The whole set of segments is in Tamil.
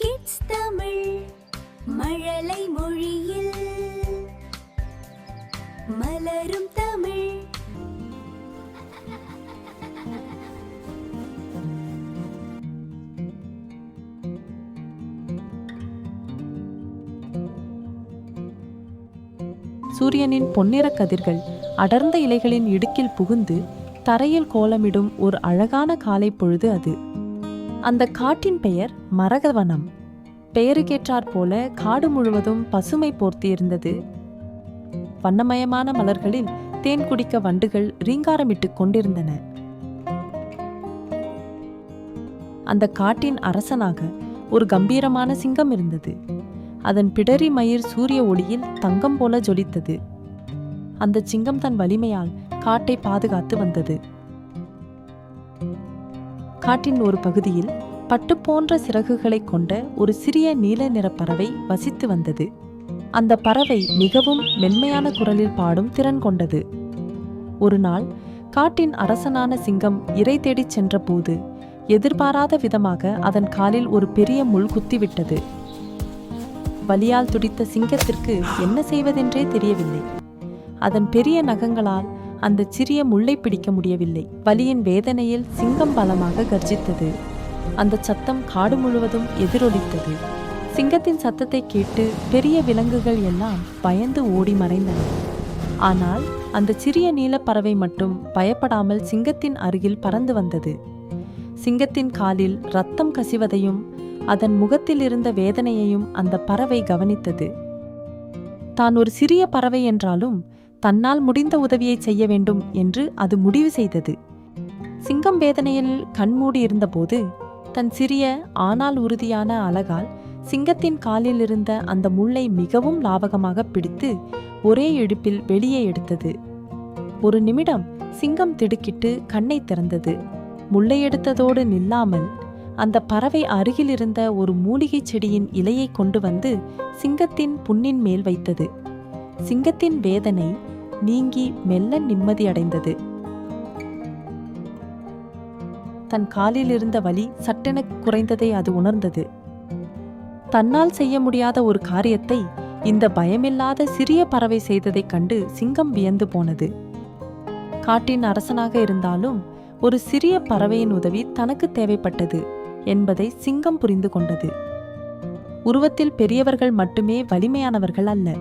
கிட்ஸ் தமிழ் மழலை மொழியில். மலரும் தமிழ். சூரியனின் பொன்னிற கதிர்கள் அடர்ந்த இலைகளின் இடுக்கில் புகுந்து தரையில் கோலமிடும் ஒரு அழகான காலை பொழுது அது. அந்த காட்டின் பெயர் மரகவனம். பெயருக்கேற்றாற் போல காடு முழுவதும் பசுமை போர்த்தியிருந்தது வண்ணமயமான மலர்களில் தேன் குடிக்க வண்டுகள் ரீங்காரமிட்டுக் கொண்டிருந்தன. அந்த காட்டின் அரசனாக ஒரு கம்பீரமான சிங்கம் இருந்தது. அதன் பிடரி மயிர் சூரிய ஒளியில் தங்கம் போல ஜொலித்தது. அந்த சிங்கம் தன் வலிமையால் காட்டை பாதுகாத்து வந்தது. காட்டின் ஒரு பகுதியில் பட்டு போன்ற சிறகுகளைக் கொண்ட ஒரு சிறிய நீல நிற பறவை வசித்து வந்தது. அந்த பறவை மிகவும் மென்மையான குரலில் பாடும் திறன் கொண்டது. ஒரு நாள் காட்டின் அரசனான சிங்கம் இரை தேடிச் சென்றபோது எதிர்பாராத விதமாக அதன் காலில் ஒரு பெரிய முள் குத்திவிட்டது. வலியால் துடித்த சிங்கத்திற்கு என்ன செய்வதென்றே தெரியவில்லை. அதன் பெரிய நகங்களால் அந்த சிறிய முள்ளை பிடிக்க முடியவில்லை. வலியின் வேதனையில் சிங்கம் பலமாக கர்ஜித்தது. அந்த சத்தம் காடு முழுவதும் எதிரொலித்தது. சிங்கத்தின் சத்தத்தை கேட்டு பெரிய விலங்குகள் எல்லாம் பயந்து ஓடி மறைந்தன. ஆனால் அந்த சிறிய நீலப்பறவை மட்டும் பயப்படாமல் சிங்கத்தின் அருகில் பறந்து வந்தது. சிங்கத்தின் காலில் ரத்தம் கசிவதையும் அதன் முகத்தில் இருந்த வேதனையையும் அந்த பறவை கவனித்தது. தான் ஒரு சிறிய பறவை என்றாலும் தன்னால் முடிந்த உதவியை செய்ய வேண்டும் என்று அது முடிவு செய்தது. சிங்கம் வேதனையில் கண்மூடி இருந்தபோது தன் சிறிய ஆனால் உறுதியான அழகால் சிங்கத்தின் காலில் இருந்த அந்த முள்ளை மிகவும் லாவகமாக பிடித்து ஒரே இடுப்பில் வெளியே எடுத்தது. ஒரு நிமிடம் சிங்கம் திடுக்கிட்டு கண்ணை திறந்தது. முள்ளை எடுத்ததோடு நில்லாமல் அந்த பறவை அருகில் இருந்த ஒரு மூலிகைச் செடியின் இலையை கொண்டு வந்து சிங்கத்தின் புண்ணின் மேல் வைத்தது. சிங்கத்தின் வேதனை நீங்கி மெல்ல நிம்மதியடைந்தது தன் காலில் இருந்த வலி சட்டென குறைந்ததை அது உணர்ந்தது. தன்னால் செய்ய முடியாத ஒரு காரியத்தை இந்த பயமில்லாத சிறிய பறவை செய்ததைக் கண்டு சிங்கம் வியந்து போனது. காட்டின் அரசனாக இருந்தாலும் ஒரு சிறிய பறவையின் உதவி தனக்கு தேவைப்பட்டது என்பதை சிங்கம் புரிந்து கொண்டது. உருவத்தில் பெரியவர்கள் மட்டுமே வலிமையானவர்கள் அல்ல.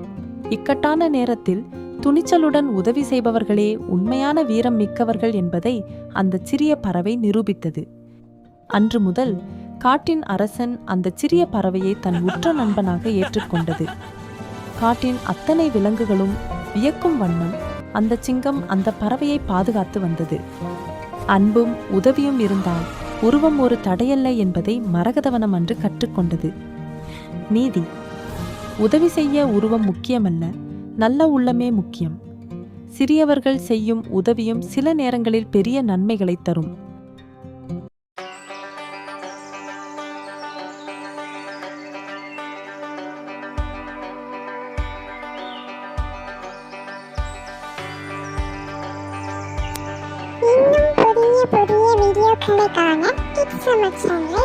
இக்கட்டான நேரத்தில் துணிச்சலுடன் உதவி செய்பவர்களே உண்மையான வீரம் மிக்கவர்கள் என்பதை அந்த சிறிய பறவை நிரூபித்தது. அன்று முதல் காட்டின் அரசன் அந்த சிறிய பறவையை தன் உற்ற நண்பனாக ஏற்றுக்கொண்டது. காட்டின் அத்தனை விலங்குகளும் வியக்கும் வண்ணம் அந்த சிங்கம் அந்த பறவையை பாதுகாத்து வந்தது. அன்பும் உதவியும் இருந்தால் உருவம் ஒரு தடையல்ல என்பதை மரகதவனம் அன்று கற்றுக்கொண்டது. நீதி உதவி செய்ய உருவம் முக்கியமல்ல நல்ல உள்ளமே முக்கியம். சிறியவர்கள் செய்யும் உதவியும் சில நேரங்களில் பெரிய நன்மைகளை தரும். இன்னும் புதிய புதிய வீடியோக்களுக்கான காண கிட்ஸ் சமர் சேனலை